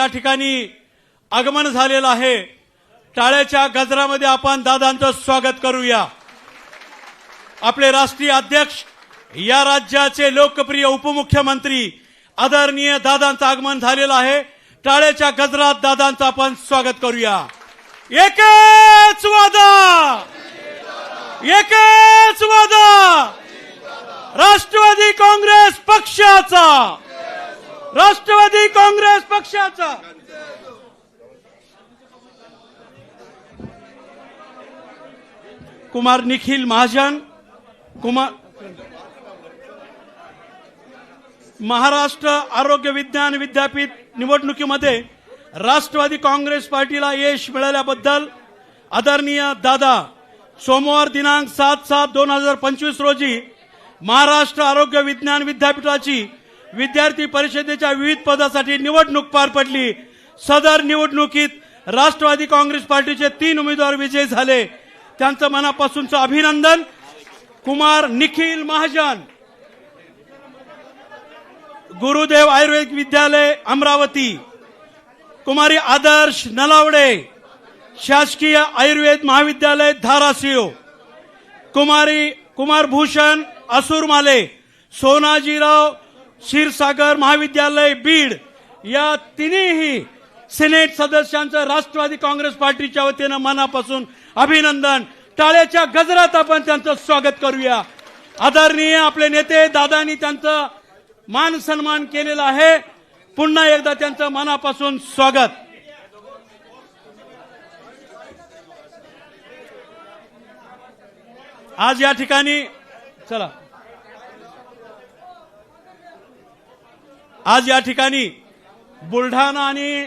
या ठिकाणी आगमन झालेलं आहे. टाळ्याच्या गजरामध्ये आपण दादांचं स्वागत करूया. आपले राष्ट्रीय अध्यक्ष या राज्याचे लोकप्रिय उपमुख्यमंत्री आदरणीय दादांचं आगमन झालेलं आहे. टाळ्याच्या गजरात दादांचं आपण स्वागत करूया. एकच वादा! एकच वादा! राष्ट्रवादी काँग्रेस पक्षाचा! राष्ट्रवादी काँग्रेस पक्षाचा. कुमार निखिल महाजन कुमार महाराष्ट्र आरोग्य विज्ञान विद्यापीठ निवडणुकीमध्ये राष्ट्रवादी काँग्रेस पार्टीला यश मिळाल्याबद्दल आदरणीय दादा सोमवार दिनांक सात सात दोन हजार पंचवीस रोजी महाराष्ट्र आरोग्य विज्ञान विद्यापीठाची विद्यार्थी परिषदेच्या विविध पदासाठी निवडणूक पार पडली. सदर निवडणुकीत राष्ट्रवादी काँग्रेस पार्टीचे तीन उमेदवार विजयी झाले. त्यांचं मनापासूनचं अभिनंदन. कुमार निखिल महाजन. गुरुदेव आयुर्वेद विद्यालय अमरावती. कुमारी आदर्श नलावडे. शासकीय आयुर्वेद महाविद्यालय धाराशिव. कुमारी कुमार भूषण असुरमाले. सोनाजीराव क्षीरसागर महाविद्यालय बीड या तिन्ही सिनेट सदस्यांचं राष्ट्रवादी काँग्रेस पार्टीच्या वतीनं मनापासून अभिनंदन. टाळ्याच्या गजरात आपण त्यांचं स्वागत करूया. आदरणीय आपले नेते दादांनी त्यांचं मान सन्मान केलेला आहे. पुन्हा एकदा त्यांचं मनापासून स्वागत. आज या ठिकाणी चला. आज या ठिकाणी बुलढाणा आणि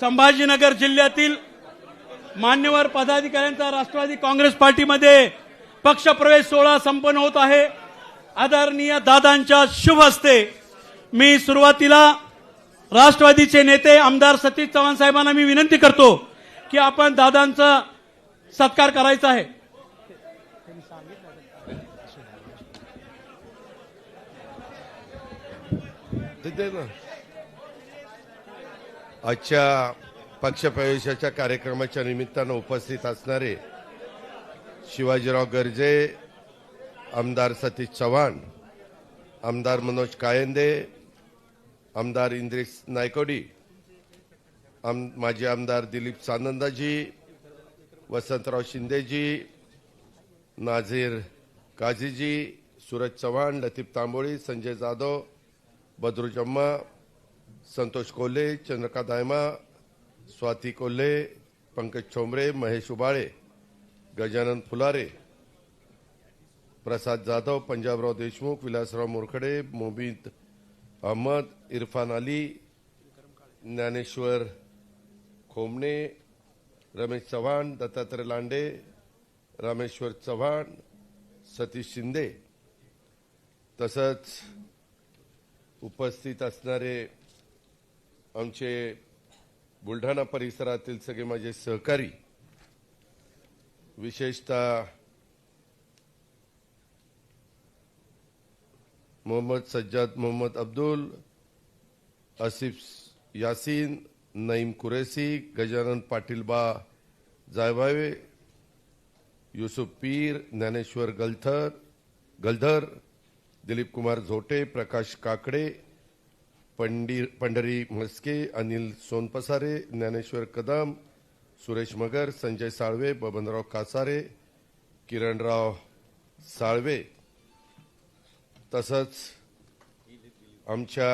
संभाजीनगर जिल्ह्यातील मान्यवर पदाधिकाऱ्यांचा राष्ट्रवादी काँग्रेस पार्टीमध्ये पक्षप्रवेश सोहळा संपन्न होत आहे. आदरणीय दादांच्या शुभ हस्ते मी सुरुवातीला राष्ट्रवादीचे नेते आमदार सतीश चव्हाण साहेबांना मी विनंती करतो की आपण दादांचा सत्कार करायचा आहे. आजच्या पक्षप्रवेशाच्या कार्यक्रमाच्या निमित्तानं उपस्थित असणारे शिवाजीराव गर्जे आमदार सतीश चव्हाण आमदार मनोज कायंदे आमदार इंद्रिस नायकोडी आम माजी आमदार दिलीप सानंदाजी वसंतराव शिंदेजी नाझीर काझीजी सूरज चव्हाण लतीफ तांबोळी संजय जाधव बद्रू जम्मा संतोष कोल्हे चंद्रका दायमा स्वाती कोल्हे पंकज छोंबरे महेश उबाळे गजानन फुलारे प्रसाद जाधव पंजाबराव देशमुख विलासराव मोरखडे मोबीत अहमद इरफान अली ज्ञानेश्वर खोमणे रमेश चव्हाण दत्तात्रय लांडे रामेश्वर चव्हाण सतीश शिंदे. तसंच उपस्थित असणारे आमचे बुलढाणा परिसरातील सगळे माझे सहकारी विशेषतः मोहम्मद सज्जाद मोहम्मद अब्दुल आसिफ यासीन नईम कुरेसी गजानन पाटील बा जायभावे युसुफ पीर ज्ञानेश्वर गलथर गलधर दिलीप कुमार झोटे प्रकाश काकडे पंडी पंढरी म्हस्के अनिल सोनपसारे ज्ञानेश्वर कदम सुरेश मगर संजय साळवे बबनराव कासारे किरणराव साळवे. तसंच आमच्या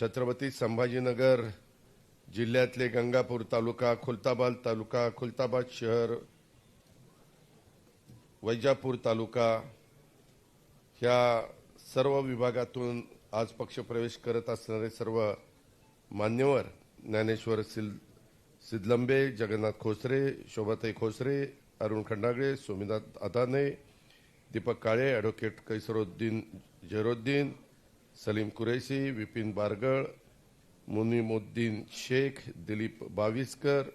छत्रपती संभाजीनगर जिल्ह्यातले गंगापूर तालुका खुलताबाद तालुका खुलताबाद शहर वैजापूर तालुका ह्या सर्व विभागातून आज पक्षप्रवेश करत असणारे सर्व मान्यवर ज्ञानेश्वर सिल सिद्धलंबे जगन्नाथ खोसरे शोभाताई खोसरे अरुण खंडागळे सोमीनाथ अदाने दीपक काळे ॲडव्होकेट कैसरुद्दीन झेरुद्दीन सलीम कुरेशी विपिन बारगळ मुनिमुद्दीन शेख दिलीप बाविस्कर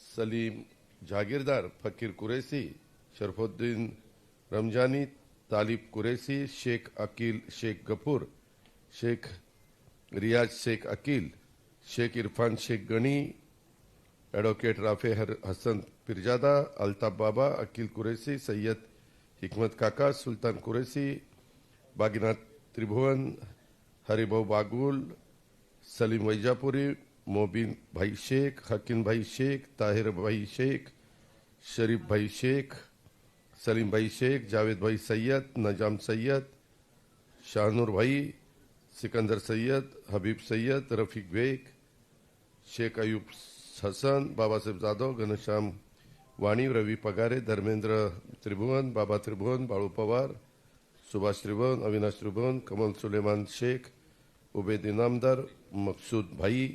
सलीम जागीरदार फकीर कुरेशी शरफुद्दीन रमजानी, तालिब कुरेसी, शेख अकील, शेख गफूर, शेख रियाज, शेख अकील, शेख इरफान, शेख गनी, एडवोकेट राफे हसन पिरजादा, अल्ताफ बाबा, अकील कुरेसी, सैयद हिकमत काका, सुल्तान कुरेसी, बागीनाथ त्रिभुवन हरिभाऊ बागुल, सलीम वैजापुरी, मोबिन भाई शेख, हकीम भाई शेख, ताहिर भाई शेख, शरीफ भाई शेख सलीम भाई शेख जावेद भाई सय्यद नजाम सय्यद शाहनूर भाई सिकंदर सय्यद हबीब सय्यद रफीक बेग शेख अयूब हसन बाबासाहेब जाधव घनश्याम वाणी रवी पगारे धर्मेंद्र त्रिभुवन बाबा त्रिभुवन बाळू पवार सुभाष त्रिभुवन अविनाश त्रिभुवन कमल सुलेमान शेख उबेद इनामदार मकसूद भाई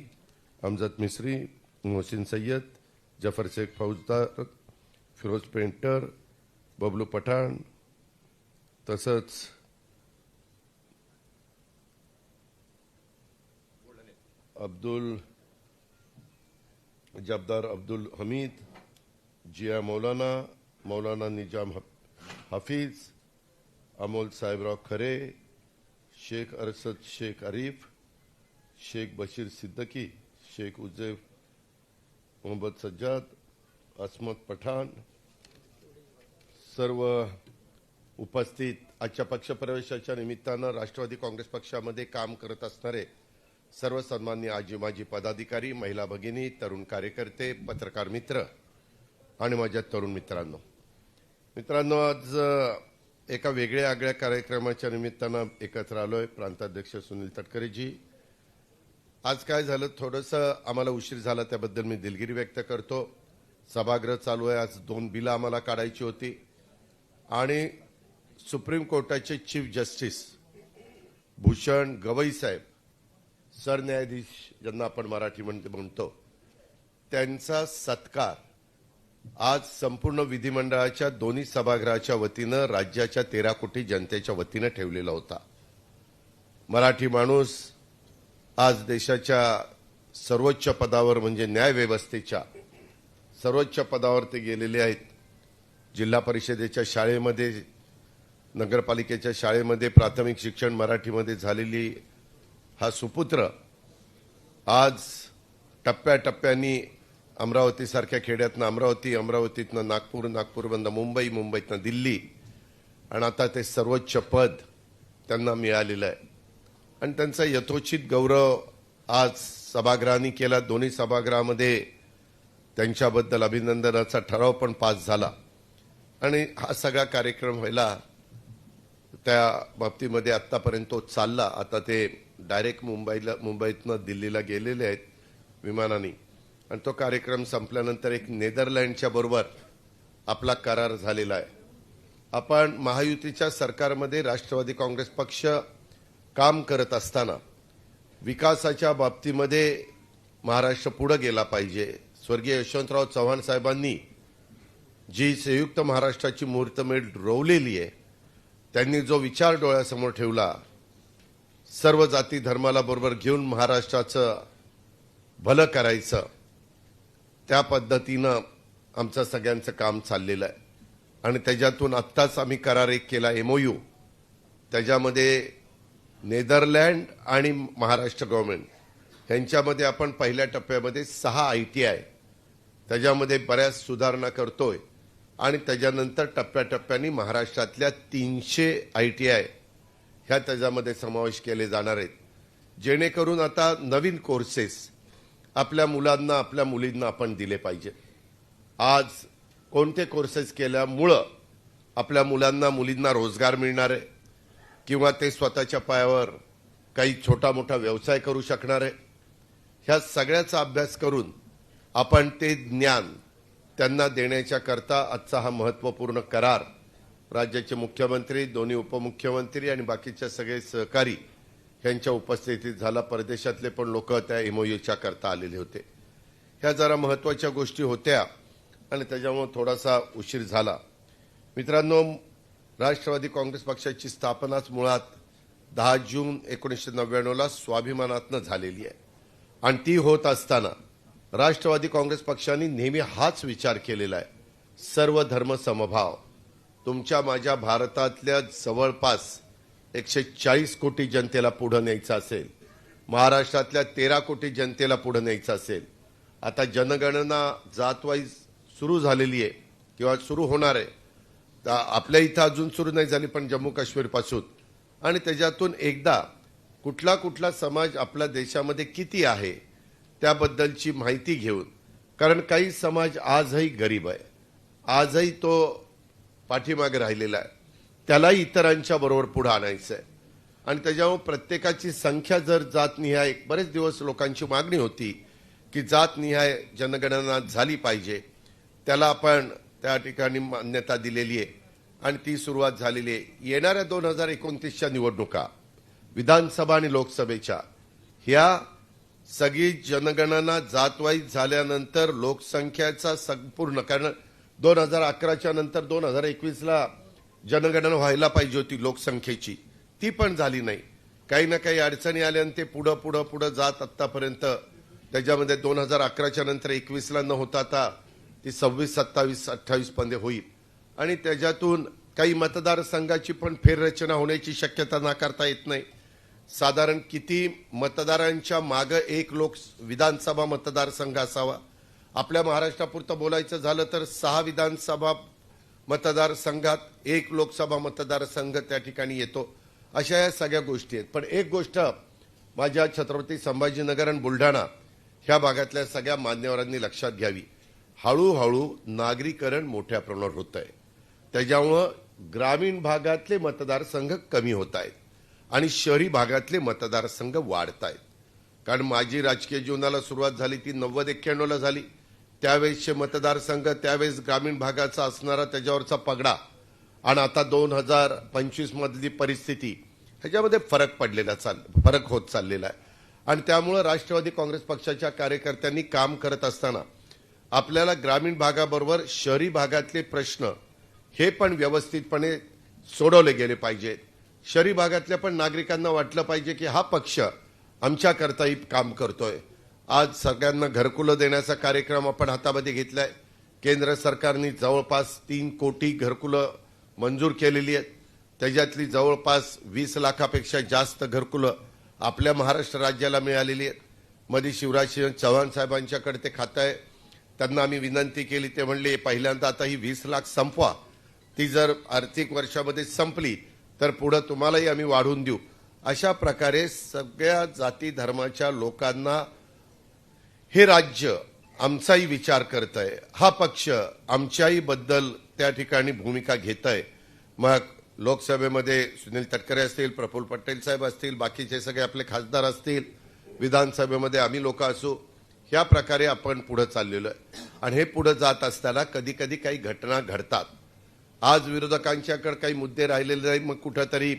अमजद मिस्री मोहसिन सय्यद जफर शेख फौजदार फिरोज पेंटर बबलू पठाण तसंच अब्दुल जबदार अब्दुल हमीद जिया मौलाना मौलाना निजाम हफीज अमोल साहेबराव खरे शेख अरसद शेख अरीफ शेख बशीर सिद्दकी शेख उजैफ मोहम्मद सज्जाद असमत पठाण सर्व उपस्थित आजच्या पक्षप्रवेशाच्या निमित्तानं राष्ट्रवादी काँग्रेस पक्षामध्ये काम करत असणारे सर्व सन्मान्य आजी माजी पदाधिकारी महिला भगिनी तरुण कार्यकर्ते पत्रकार मित्र आणि माझ्या तरुण मित्रांनो. मित्रांनो आज एका वेगळ्या आगळ्या कार्यक्रमाच्या निमित्तानं एकत्र आलोय प्रांताध्यक्ष सुनील तटकरेजी. आज काय झालं? थोडंसं आम्हाला उशीर झाला त्याबद्दल मी दिलगिरी व्यक्त करतो. सभागृह चालू आहे. आज दोन बिलं आम्हाला काढायची होती. आणि सुप्रीम कोर्टाचे चीफ जस्टिस भूषण गवई साहेब सरन्यायाधीश ज्यांना आपण मराठी म्हणते म्हणतो त्यांचा सत्कार आज संपूर्ण विधिमंडळाच्या दोन्ही सभागृहाच्या वतीनं राज्याच्या तेरा कोटी जनतेच्या वतीनं ठेवलेला होता. मराठी माणूस आज देशाच्या सर्वोच्च पदावर म्हणजे न्यायव्यवस्थेच्या सर्वोच्च पदावर ते गेलेले आहेत. जिल्हा परिषदेच्या शाळेमध्ये नगरपालिकेच्या शाळेमध्ये प्राथमिक शिक्षण मराठीमध्ये झालेली हा सुपुत्र आज टप्प्याटप्प्यानी अमरावतीसारख्या खेड्यातनं अमरावती अमरावतीतनं नागपूर नागपूरमधनं मुंबई मुंबईतनं दिल्ली आणि आता ते सर्वोच्च पद त्यांना मिळालेलं आहे. आणि त्यांचा यथोचित गौरव आज सभागृहांनी केला. दोन्ही सभागृहामध्ये त्यांच्याबद्दल अभिनंदनाचा ठराव पण पास झाला. आणि हा सगळा कार्यक्रम व्हायला त्या बाबतीमध्ये आत्तापर्यंत तो चालला. आता ते डायरेक्ट मुंबईला मुंबईतनं दिल्लीला गेलेले आहेत विमानाने. आणि तो कार्यक्रम संपल्यानंतर एक नेदरलँडच्या बरोबर आपला करार झालेला आहे. आपण महायुतीच्या सरकारमध्ये राष्ट्रवादी काँग्रेस पक्ष काम करत असताना विकासाच्या बाबतीमध्ये महाराष्ट्र पुढं गेला पाहिजे. स्वर्गीय यशवंतराव चव्हाण साहेबांनी जी संयुक्त महाराष्ट्राची मुहूर्तमेढ रोवलेली आहे त्यांनी जो विचार डोळ्यासमोर ठेवला सर्व जाती धर्माला बरोबर घेऊन महाराष्ट्राचं भलं करायचं त्या पद्धतीनं आमचं सगळ्यांचं काम चाललेलं आहे. आणि त्याच्यातून आत्ताच आम्ही करार एक केला एमओयू त्याच्यामध्ये नेदरलँड आणि महाराष्ट्र गव्हर्नमेंट. यांच्यामध्ये आपण पहिल्या टप्प्यामध्ये सहा आय टी आय. त्याच्यामध्ये बऱ्याच सुधारणा करतोय. आणि त्याच्यानंतर टप्प्याटप्प्याने महाराष्ट्रातल्या तीनशे आय टी आय ह्या त्याच्यामध्ये समावेश केले जाणार आहेत. जेणेकरून आता नवीन कोर्सेस आपल्या मुलांना आपल्या मुलींना आपण दिले पाहिजे. आज कोणते कोर्सेस केल्यामुळं आपल्या मुलांना मुलींना रोजगार मिळणार आहे? किंवा ते स्वतःच्या पायावर काही छोटा मोठा व्यवसाय करू शकणार आहे? ह्या सगळ्याचा अभ्यास करून आपण ते ज्ञान त्यांना देण्याच्या करता आजचा हा महत्त्वपूर्ण करार. राज्याचे मुख्यमंत्री दोन्ही उपमुख्यमंत्री आणि बाकीचे सगळे सहकारी यांच्या उपस्थितीत झाला. परदेशातले पण लोक त्या एमओयूच्या करता आलेले होते. ह्या जरा महत्त्वाच्या गोष्टी होत्या आणि त्याच्यामुळे थोडासा उशीर झाला. मित्रांनो राष्ट्रवादी काँग्रेस पक्षाची स्थापनाच मुळात दहा जून एकोणीसशे नव्याण्णवला स्वाभिमानातनं झालेली आहे. आणि ती होत असताना राष्ट्रवादी काँग्रेस पक्षाने नेहमी हाच विचार केलेला आहे. सर्व धर्म समभाव. तुमच्या माझ्या भारतातल्या जवळपास एकशे चाळीस कोटी जनतेला पुढे न्यायचं असेल. महाराष्ट्रातल्या तेरा कोटी जनतेला पुढे न्यायचं असेल. आता जनगणना जातवाईज सुरू झालेली आहे किंवा सुरू होणार आहे. तर आपल्या इथं अजून सुरू नाही झाली पण जम्मू काश्मीरपासून. आणि त्याच्यातून एकदा कुठला कुठला समाज आपल्या देशामध्ये किती आहे त्याबद्दलची माहिती घेऊन. कारण काही समाज आजही गरीब आहे. आजही तो पाठीमागे राहिलेला आहे. त्यालाही इतरांच्या बरोबर पुढे आणायचं आहे आणि त्याच्यामुळे प्रत्येकाची संख्या जर जातनिहाय बरेच दिवस लोकांची मागणी होती की जातनिहाय जनगणना झाली पाहिजे. त्याला आपण त्या ठिकाणी मान्यता दिलेली आहे. आणि ती सुरुवात झालेली आहे. येणाऱ्या दोन हजार एकोणतीसच्या निवडणुका विधानसभा आणि लोकसभेच्या ह्या सगळी जनगणना जातवाईज झाल्यानंतर लोकसंख्येचा संपूर्ण कारण दोन हजार अकराच्या नंतर दोन हजार एकवीसला जनगणना व्हायला पाहिजे होती लोकसंख्येची. ती पण झाली नाही. काही ना काही अडचणी आल्या आणि ते पुढं पुढं पुढं जात आत्तापर्यंत त्याच्यामध्ये दोन हजार अकराच्या नंतर एकवीसला न होता आता ती सव्वीस सत्तावीस अठ्ठावीसमध्ये होईल. आणि त्याच्यातून काही मतदारसंघाची पण फेररचना होण्याची शक्यता नाकारता येत नाही. साधारण किती मतदारांच्या मागं एक लोक विधानसभा मतदारसंघ असावा आपल्या महाराष्ट्रापुरतं बोलायचं झालं तर सहा विधानसभा मतदारसंघात एक लोकसभा मतदारसंघ त्या ठिकाणी येतो. अशा या सगळ्या गोष्टी आहेत. पण एक गोष्ट माझ्या छत्रपती संभाजीनगर आणि बुलढाणा ह्या भागातल्या सगळ्या मान्यवरांनी लक्षात घ्यावी. हळूहळू नागरीकरण मोठ्या प्रमाणावर होत आहे त्याच्यामुळं ग्रामीण भागातले मतदारसंघ कमी होत आहेत. आणि शहरी भागातले मतदारसंघ वाढत आहेत कारण माझी राजकीय जीवनाला सुरुवात झाली ती नव्वद एक्क्याण्णवला झाली. त्यावेळेसचे मतदारसंघ त्यावेळेस ग्रामीण भागाचा असणारा त्याच्यावरचा पगडा. आणि आता दोन हजार पंचवीसमधली परिस्थिती ह्याच्यामध्ये फरक पडलेला चाल फरक होत चाललेला आहे. आणि त्यामुळं राष्ट्रवादी काँग्रेस पक्षाच्या कार्यकर्त्यांनी काम करत असताना आपल्याला ग्रामीण भागाबरोबर शहरी भागातले प्रश्न हे पण व्यवस्थितपणे सोडवले गेले पाहिजेत. शहरी भागातल्या पण नागरिकांना वाटलं पाहिजे की हा पक्ष आमच्याकरताही काम करतोय. आज सगळ्यांना घरकुलं देण्याचा कार्यक्रम आपण हातामध्ये घेतलाय. केंद्र सरकारने जवळपास तीन कोटी घरकुलं मंजूर केलेली आहेत. त्याच्यातली जवळपास वीस लाखापेक्षा जास्त घरकुलं आपल्या महाराष्ट्र राज्याला मिळालेली आहेत. मध्ये शिवराजसिंह चव्हाण साहेबांच्याकडे ते खातं आहे. त्यांना आम्ही विनंती केली ते म्हणले पहिल्यांदा आता ही वीस लाख संपवा. ती जर आर्थिक वर्षामध्ये संपली तर पुढं तुम्हालाही आम्ही वाढवून देऊ. अशा प्रकारे सगळ्या जाती धर्माच्या लोकांना हे राज्य आमचाही विचार करत आहे हा पक्ष आमच्याही बद्दल त्या ठिकाणी भूमिका घेत आहे मग लोकसभेमध्ये सुनील तटकरे असतील प्रफुल्ल पटेल साहेब असतील बाकीचे सगळे आपले खासदार असतील विधानसभेमध्ये आम्ही लोक असू ह्या प्रकारे आपण पुढं चाललेलो आहे. आणि हे पुढं जात असताना कधी कधी काही घटना घडतात. आज विरोधकांच्याकडे काही मुद्दे राहिलेले नाही मग कुठंतरी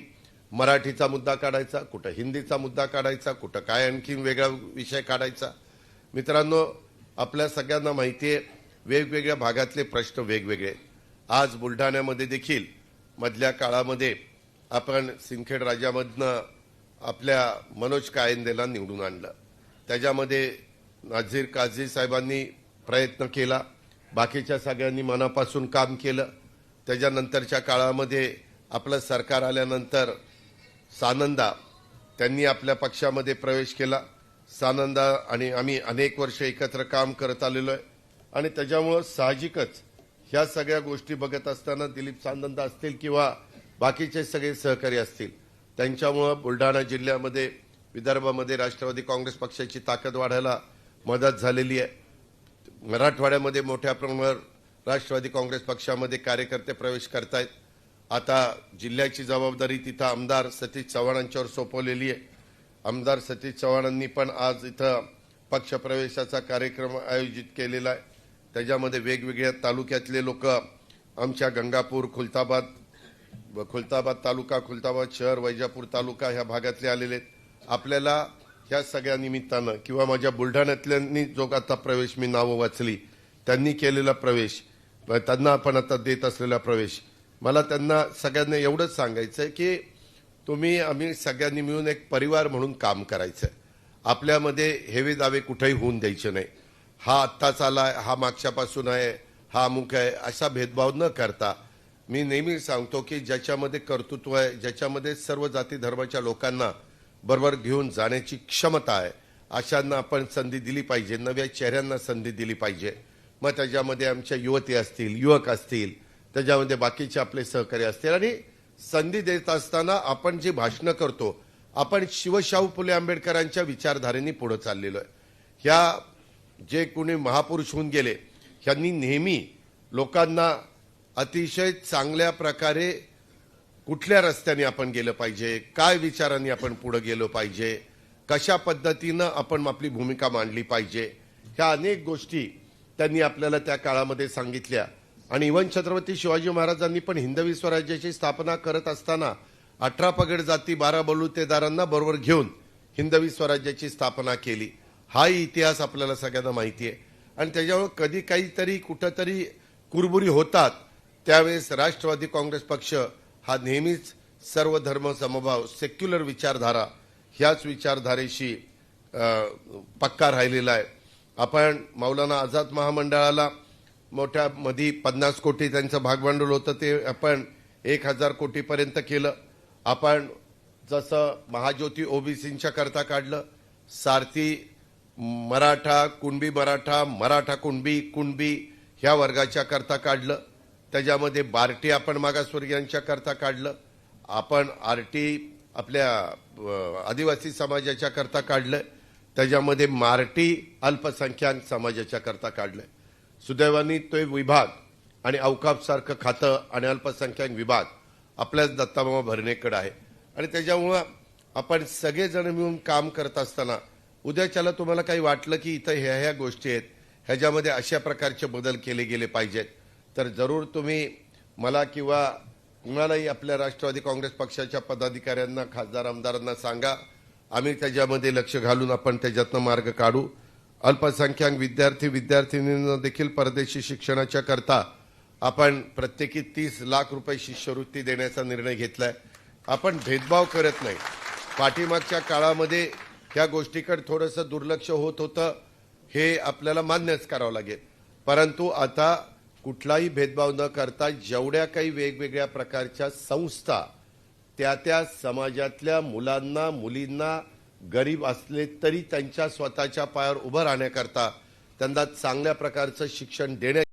मराठीचा मुद्दा काढायचा कुठं हिंदीचा मुद्दा काढायचा कुठं काय आणखीन वेगळा विषय काढायचा? मित्रांनो आपल्या सगळ्यांना माहिती आहे वेगवेगळ्या भागातले प्रश्न वेगवेगळे आज बुलढाण्यामध्ये देखील मधल्या काळामध्ये आपण सिंदखेड राजामधनं आपल्या मनोज कायंदेला निवडून आणलं. त्याच्यामध्ये नाझीर काझी साहेबांनी प्रयत्न केला बाकीच्या सगळ्यांनी मनापासून काम केलं. त्याच्यानंतरच्या काळामध्ये आपलं सरकार आल्यानंतर सानंदा त्यांनी आपल्या पक्षामध्ये प्रवेश केला. सानंदा आणि आम्ही अनेक वर्ष एकत्र काम करत आलेलो आहे. आणि त्याच्यामुळं साहजिकच ह्या सगळ्या गोष्टी बघत असताना दिलीप सानंदा असतील किंवा बाकीचे सगळे सहकारी असतील त्यांच्यामुळं बुलढाणा जिल्ह्यामध्ये विदर्भामध्ये राष्ट्रवादी काँग्रेस पक्षाची ताकद वाढायला मदत झालेली आहे. मराठवाड्यामध्ये मोठ्या प्रमाणावर राष्ट्रवादी काँग्रेस पक्षामध्ये कार्यकर्ते प्रवेश करतायत. आता जिल्ह्याची जबाबदारी तिथं आमदार सतीश चव्हाणांच्यावर सोपवलेली आहे. आमदार सतीश चव्हाणांनी पण आज इथं पक्षप्रवेशाचा कार्यक्रम आयोजित केलेला आहे. त्याच्यामध्ये वेगवेगळ्या तालुक्यातले लोक आमच्या गंगापूर खुलताबाद खुलताबाद तालुका खुलताबाद शहर वैजापूर तालुका ह्या भागातले आलेले आहेत. आपल्याला ह्या सगळ्या निमित्तानं किंवा माझ्या बुलढाण्यातल्यांनी जो आता प्रवेश मी नावं वाचली त्यांनी केलेला प्रवेश त्यांना आपण आता देत असलेला प्रवेश. मला त्यांना सगळ्यांना एवढंच सांगायचं आहे की तुम्ही आम्ही सगळ्यांनी मिळून एक परिवार म्हणून काम करायचं आहे आपल्यामध्ये हेवे दावे कुठेही होऊन द्यायचे नाही. हा आत्ताच आलाय हा मागच्यापासून आहे हा अमुक आहे असा भेदभाव न करता मी नेहमी सांगतो की ज्याच्यामध्ये कर्तृत्व आहे ज्याच्यामध्ये सर्व जाती धर्माच्या लोकांना बरोबर घेऊन जाण्याची क्षमता आहे अशांना आपण संधी दिली पाहिजे नव्या चेहऱ्यांना संधी दिली पाहिजे. मग त्याच्यामध्ये आमच्या युवती असतील युवक असतील त्याच्यामध्ये बाकीचे आपले सहकारी असतील. आणि संधी देत असताना आपण जी भाषणं करतो आपण शिवशाहू फुले आंबेडकरांच्या विचारधारेने पुढे चाललेलो आहे. ह्या जे कोणी महापुरुष होऊन गेले ह्यांनी नेहमी लोकांना अतिशय चांगल्या प्रकारे कुठल्या रस्त्याने आपण गेलं पाहिजे काय विचारांनी आपण पुढे गेलो पाहिजे कशा पद्धतीनं आपण आपली भूमिका मांडली पाहिजे ह्या अनेक गोष्टी त्यांनी आपल्याला त्या काळामध्ये सांगितल्या. आणि इवन छत्रपती शिवाजी महाराजांनी पण हिंदवी स्वराज्याची स्थापना करत असताना अठरा पगड जाती बारा बलुतेदारांना बरोबर घेऊन हिंदवी स्वराज्याची स्थापना केली. हाही इतिहास आपल्याला सगळ्यांना माहिती आहे. आणि त्याच्यामुळे कधी काहीतरी कुठंतरी कुरबुरी होतात त्यावेळेस राष्ट्रवादी काँग्रेस पक्ष हा नेहमीच सर्व धर्म समभाव सेक्युलर विचारधारा ह्याच विचारधारेशी पक्का राहिलेला आहे. आपण मौलाना आझाद महामंडळाला मोठ्या मधी पन्नास कोटी त्यांचं भागभांडवल होतं ते आपण एक हजार कोटीपर्यंत केलं. आपण जसं महाज्योती ओबीसींच्या करता काढलं सारथी मराठा कुणबी मराठा मराठा कुणबी कुणबी ह्या वर्गाच्या करता काढलं. त्याच्यामध्ये बार्टी आपण मागासवर्गीयांच्या करता काढलं. आपण आरटी आपल्या आदिवासी समाजाच्या करता काढलं. त्याच्यामध्ये मार्टी अल्पसंख्याक समाजाच्या करता काढलंय. सुदैवानी तो विभाग आणि अवकाफसारखं खातं आणि अल्पसंख्याक विभाग आपल्याच दत्तामामा भरणेकडं आहे. आणि त्याच्यामुळं आपण सगळेजण मिळून काम करत असताना उद्याच्याला तुम्हाला काही वाटलं की इथं ह्या ह्या गोष्टी आहेत ह्याच्यामध्ये अशा प्रकारचे बदल केले गेले पाहिजेत. तर जरूर तुम्ही मला किंवा कुणालाही आपल्या राष्ट्रवादी काँग्रेस पक्षाच्या पदाधिकाऱ्यांना खासदार आमदारांना सांगा. आम्ही त्याच्यामध्ये लक्ष घालून आपण त्याच्यातनं मार्ग काढू. अल्पसंख्याक विद्यार्थी विद्यार्थिनींना देखील परदेशी शिक्षणाच्या करता आपण प्रत्येकी तीस लाख रुपये शिष्यवृत्ती देण्याचा निर्णय घेतलाय. आपण भेदभाव करत नाही. पाठीमागच्या काळामध्ये ह्या गोष्टीकडे थोडंसं दुर्लक्ष होत होतं हे आपल्याला मान्यच करावं लागेल. परंतु आता कुठलाही भेदभाव न करता जेवढ्या काही वेगवेगळ्या प्रकारच्या संस्था त्या त्या समाजातल्या मुलांना मुलींना गरीब असले तरी त्यांच्या स्वतःच्या पायावर उभं राहण्याकरता त्यांना चांगल्या प्रकारचं शिक्षण देण्या